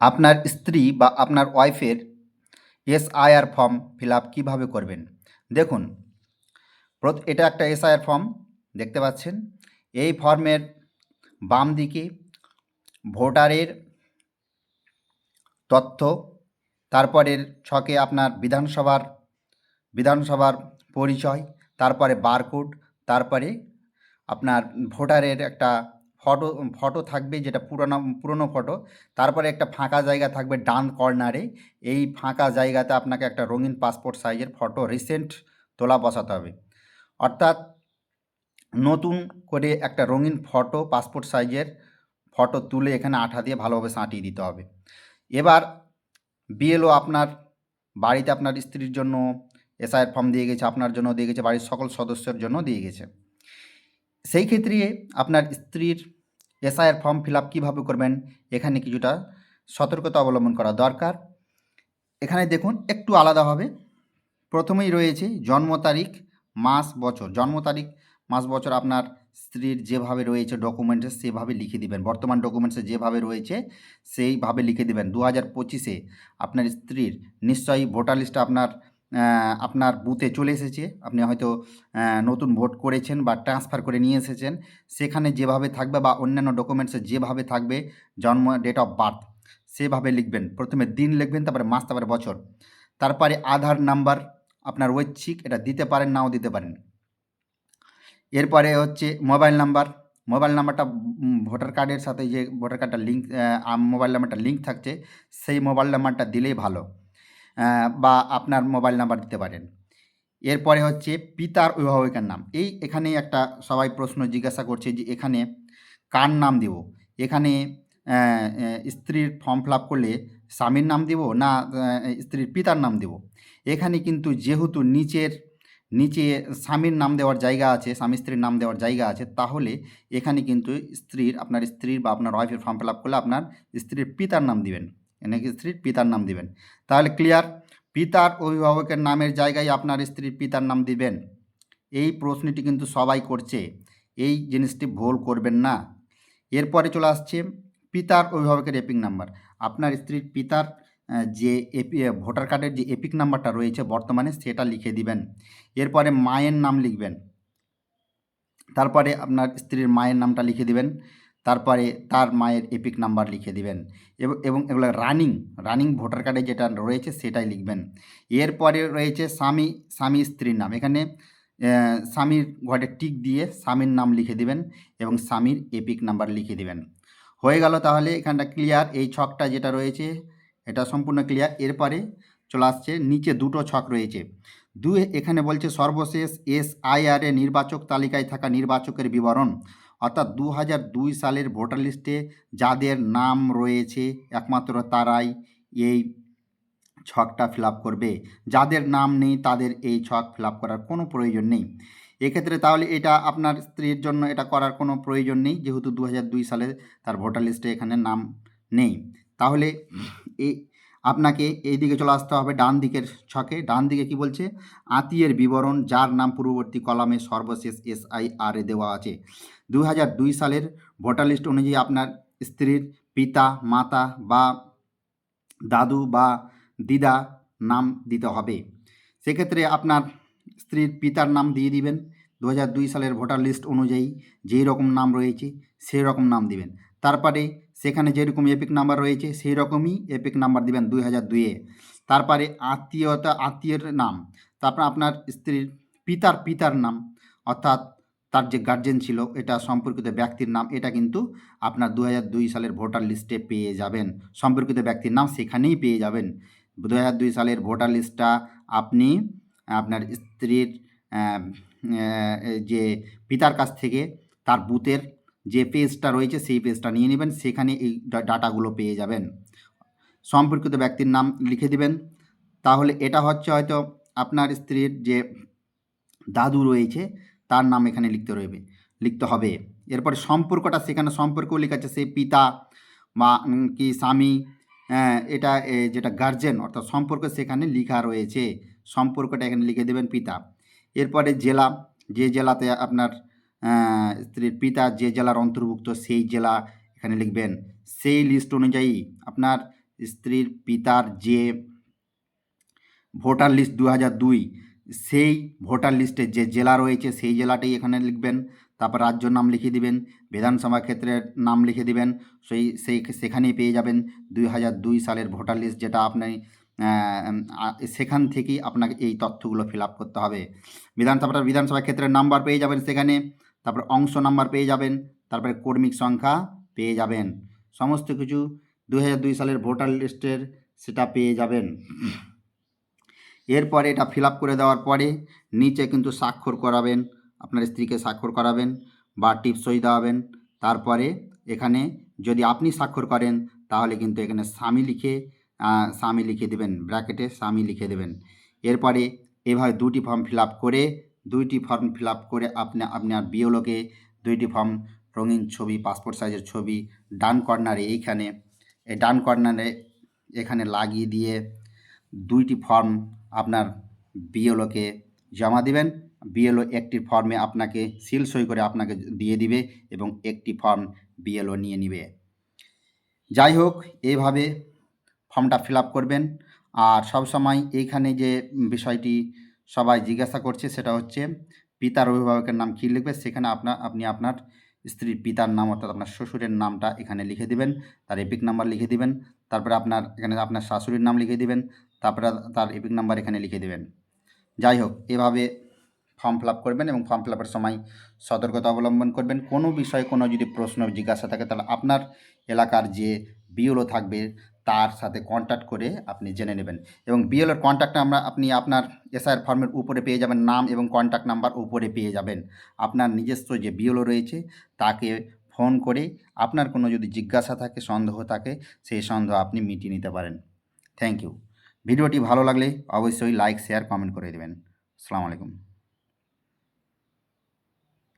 আপনার স্ত্রী বা আপনার ওয়াইফের এসআইআর ফর্ম ফিল আপ কীভাবে করবেন? দেখুন এটা একটা এসআইআর ফর্ম, দেখতে পাচ্ছেন? এই ফর্মের বাম দিকে ভোটারের তথ্য, তারপরের ছকে আপনার বিধানসভার বিধানসভার পরিচয়, তারপরে বারকোড, তারপরে আপনার ভোটারের একটা ফটো ফটো থাকবে যেটা পুরোনো, পুরনো ফটো। তারপরে একটা ফাঁকা জায়গা থাকবে ডান কর্নারে। এই ফাঁকা জায়গাতে আপনাকে একটা রঙিন পাসপোর্ট সাইজের ফটো রিসেন্ট তোলা বসাতে হবে। অর্থাৎ নতুন করে একটা রঙিন ফটো পাসপোর্ট সাইজের ফটো তুলে এখানে আঠা দিয়ে ভালোভাবে সাঁটিয়ে দিতে হবে। এবার বিএলও আপনার বাড়িতে আপনার স্ত্রীর জন্য এসআইয়ের ফর্ম দিয়ে গেছে, আপনার জন্য দিয়ে গেছে, বাড়ির সকল সদস্যের জন্য দিয়ে গেছে। সেই ক্ষেত্রে আপনার স্ত্রীর এসআইয়ের ফর্ম ফিল আপ কীভাবে করবেন? এখানে কিছুটা সতর্কতা অবলম্বন করা দরকার। এখানে দেখুন, একটু আলাদা হবে। প্রথমেই রয়েছে জন্ম তারিখ, মাস, বছর। জন্ম তারিখ, মাস, বছর আপনার স্ত্রীর যেভাবে রয়েছে ডকুমেন্টসে সেভাবে লিখে দিবেন। বর্তমান ডকুমেন্টসে যেভাবে রয়েছে, সেইভাবে লিখে দিবেন। দু হাজার পঁচিশে আপনার স্ত্রীর নিশ্চয়ই ভোটার লিস্টে আপনার আপনার বুথে চলে এসেছে। আপনি হয়তো নতুন ভোট করেছেন বা ট্রান্সফার করে নিয়ে এসেছেন। সেখানে যেভাবে থাকবে বা অন্যান্য ডকুমেন্টসে যেভাবে থাকবে, জন্ম ডেট অফ বার্থ সেভাবে লিখবেন। প্রথমে দিন লিখবেন, তারপরে মাস, তারপরে বছর। তারপরে আধার নাম্বার আপনার ঐচ্ছিক, এটা দিতে পারেন, নাও দিতে পারেন। এরপরে হচ্ছে মোবাইল নাম্বার মোবাইল নাম্বারটা ভোটার কার্ডের সাথে যে ভোটার কার্ডটা লিঙ্ক মোবাইল নাম্বারটা লিঙ্ক থাকছে, সেই মোবাইল নাম্বারটা দিলেই ভালো। বা আপনার মোবাইল নাম্বার দিতে পারেন। এরপরে হচ্ছে পিতার অভিভাবকের নাম। এই এখানে একটা সবাই প্রশ্ন জিজ্ঞাসা করছে যে এখানে কার নাম দিব? এখানে স্ত্রীর ফর্ম ফিল করলে স্বামীর নাম দিব না স্ত্রীর পিতার নাম দিব? এখানে কিন্তু যেহেতু নিচের, নিচে স্বামীর নাম দেওয়ার জায়গা আছে, স্বামী স্ত্রীর নাম দেওয়ার জায়গা আছে, তাহলে এখানে কিন্তু স্ত্রীর, আপনার স্ত্রীর বা আপনার ওয়াইফের ফর্ম ফিল করলে আপনার স্ত্রীর পিতার নাম দিবেন। নাকি স্ত্রীর পিতার নাম দিবেন। তাহলে ক্লিয়ার পিতার অভিভাবকের নামের জায়গায় আপনার স্ত্রীর পিতার নাম দিবেন। এই প্রশ্নটি কিন্তু সবাই করছে। এই জিনিসটি ভুল করবেন না। এরপরে চলে আসছে পিতার অভিভাবকের এপিক নাম্বার আপনার স্ত্রীর পিতার যে এপি ভোটার কার্ডের যে এপিক নাম্বারটা রয়েছে বর্তমানে সেটা লিখে দিবেন। এরপরে মায়ের নাম লিখবেন। তারপরে আপনার স্ত্রীর মায়ের নামটা লিখে দিবেন। তারপরে তার মায়ের এপিক নাম্বার লিখে দিবেন। এবং এগুলো রানিং রানিং ভোটার কার্ডে যেটা রয়েছে সেটাই লিখবেন। এরপরে রয়েছে স্বামী স্বামী স্ত্রীর নাম। এখানে স্বামীর ঘরে টিক দিয়ে স্বামীর নাম লিখে দিবেন এবং স্বামীর এপিক নাম্বার লিখে দিবেন। হয়ে গেল তাহলে এখানটা ক্লিয়ার এই ছকটা যেটা রয়েছে, এটা সম্পূর্ণ ক্লিয়ার এরপরে চলে আসছে, নিচে দুটো ছক রয়েছে। দুই, এখানে বলছে সর্বশেষ এস আইআর এ নির্বাচক তালিকায় থাকা নির্বাচকের বিবরণ। অর্থাৎ দু দুই সালের ভোটার লিস্টে যাদের নাম রয়েছে, একমাত্র তারাই এই ছকটা ফিল করবে। যাদের নাম নেই, তাদের এই ছক ফিল করার কোনো প্রয়োজন নেই। এক্ষেত্রে তাহলে এটা আপনার স্ত্রীর জন্য এটা করার কোনো প্রয়োজন নেই, যেহেতু দু দুই সালে তার ভোটার লিস্টে এখানে নাম নেই। তাহলে এই আপনাকে এই দিকে চলে আসতে হবে ডান দিকের ছকে। ডান দিকে কি বলছে? আত্মীয়ের বিবরণ, যার নাম পূর্ববর্তী কলামে সর্বশেষ এসআইআর দেওয়া আছে। দুই হাজার দুই সালের ভোটার লিস্ট অনুযায়ী আপনার স্ত্রীর পিতা, মাতা বা দাদু বা দিদা নাম দিতে হবে। সেক্ষেত্রে আপনার স্ত্রীর পিতার নাম দিয়ে দিবেন। দু হাজার দুই সালের ভোটার লিস্ট অনুযায়ী যেই রকম নাম রয়েছে সেই রকম নাম দিবেন। তারপরে সেখানে যেরকম এপিক নাম্বার রয়েছে সেই রকমই এপিক নাম্বার দিবেন দুই হাজার দুইয়ে তারপরে আত্মীয়তা, আত্মীয়ের নাম, তারপর আপনার স্ত্রীর পিতার পিতার নাম, অর্থাৎ তার যে গার্জেন ছিল, এটা সম্পর্কিত ব্যক্তির নাম, এটা কিন্তু আপনার দু দুই সালের ভোটার লিস্টে পেয়ে যাবেন। সম্পর্কিত ব্যক্তির নাম সেখানেই পেয়ে যাবেন। দু দুই সালের ভোটার লিস্টটা আপনি আপনার স্ত্রীর যে পিতার কাছ থেকে তার বুথের যে পেজটা রয়েছে, সেই পেজটা নিয়ে নেবেন। সেখানে এই ডাটাগুলো পেয়ে যাবেন। সম্পর্কিত ব্যক্তির নাম লিখে দিবেন। তাহলে এটা হচ্ছে হয়তো আপনার স্ত্রীর যে দাদু রয়েছে তার নাম এখানে লিখতে রইবে, লিখতে হবে। এরপরে সম্পর্কটা সেখানে সম্পর্ক লেখা আছে, সে পিতা, মা কি, স্বামী এটা যেটা গার্জেন অর্থাৎ সম্পর্ক সেখানে লেখা রয়েছে। সম্পর্কটা এখানে লিখে দেবেন পিতা। এরপরে জেলা, যে জেলাতে আপনার স্ত্রীর পিতা যে জেলার অন্তর্ভুক্ত, সেই জেলা এখানে লিখবেন। সেই লিস্ট অনুযায়ী আপনার স্ত্রীর পিতার যে ভোটার লিস্ট দু হাজার দুই সেই ভোটার লিস্টে যে জেলা রয়েছে সেই জেলাটাই এখানে লিখবেন, তারপর রাজ্যর নাম লিখে দিবেন, বিধানসভা ক্ষেত্রের নাম লিখে দিবেন, সেই সেই সেখানেই পেয়ে যাবেন দুই হাজার দুই সালের ভোটার লিস্ট যেটা আপনি সেখান থেকেই আপনাকে এই তথ্যগুলো ফিল আপ করতে হবে। বিধানসভাটার বিধানসভা ক্ষেত্রের নাম্বার পেয়ে যাবেন সেখানে, তারপর অংশ নাম্বার পেয়ে যাবেন, তারপরে কর্মিক সংখ্যা পেয়ে যাবেন। সমস্ত কিছু দু হাজার দুই সালের ভোটার লিস্টের সেটা পেয়ে যাবেন। এরপরে এটা ফিল করে দেওয়ার পরে নিচে কিন্তু স্বাক্ষর করাবেন, আপনার স্ত্রীকে স্বাক্ষর করাবেন বা টিপ সই দেওয়াবেন। তারপরে এখানে যদি আপনি স্বাক্ষর করেন, তাহলে কিন্তু এখানে স্বামী লিখে স্বামী লিখে দেবেন, ব্র্যাকেটে স্বামী লিখে দেবেন। এরপরে এভাবে দুটি ফর্ম ফিল করে, দুইটি ফর্ম ফিল করে আপনি, আপনার বিওলোকে দুইটি ফর্ম, রঙিন ছবি পাসপোর্ট সাইজের ছবি, ডান কর্নারে এইখানে, এই ডান কর্নারে এখানে লাগিয়ে দিয়ে দুইটি ফর্ম আপনার বিএলওকে জমা দিবেন। বিএলও একটি ফর্মে আপনাকে সিল সই করে আপনাকে দিয়ে দিবে এবং একটি ফর্ম বিএলও নিয়ে নিবে। যাই হোক, এইভাবে ফর্মটা ফিল করবেন। আর সব সময় এইখানে যে বিষয়টি সবাই জিজ্ঞাসা করছে সেটা হচ্ছে, পিতার অভিভাবকের নাম কী লিখবে? সেখানে আপনার আপনি আপনার স্ত্রীর পিতার নাম অর্থাৎ আপনার শ্বশুরের নামটা এখানে লিখে দিবেন, তার এপিক নাম্বার লিখে দিবেন, তারপরে আপনার এখানে আপনার শাশুড়ির নাম লিখে দিবেন তারপরে তার এপিক নাম্বার এখানে লিখে দেবেন। যাই হোক, এভাবে ফর্ম ফিল করবেন এবং ফর্ম ফিল সময় সতর্কতা অবলম্বন করবেন। কোনো বিষয়ে কোনো যদি প্রশ্ন, জিজ্ঞাসা থাকে, তাহলে আপনার এলাকার যে বিএলও থাকবে, তার সাথে কন্ট্যাক্ট করে আপনি জেনে নেবেন। এবং বিএলওর কন্ট্যাক্টটা আমরা আপনি আপনার এসআইয়ের ফর্মের উপরে পেয়ে যাবেন। নাম এবং কন্ট্যাক্ট নাম্বার উপরে পেয়ে যাবেন। আপনার নিজস্ব যে বিএলও রয়েছে, তাকে ফোন করে আপনার কোনো যদি জিজ্ঞাসা থাকে, সন্দেহ থাকে, সেই সন্দেহ আপনি মিটিয়ে নিতে পারেন। থ্যাংক ইউ ভিডিওটি ভালো লাগলে অবশ্যই লাইক শেয়ার কমেন্ট করে দেবেন। আসসালামু আলাইকুম।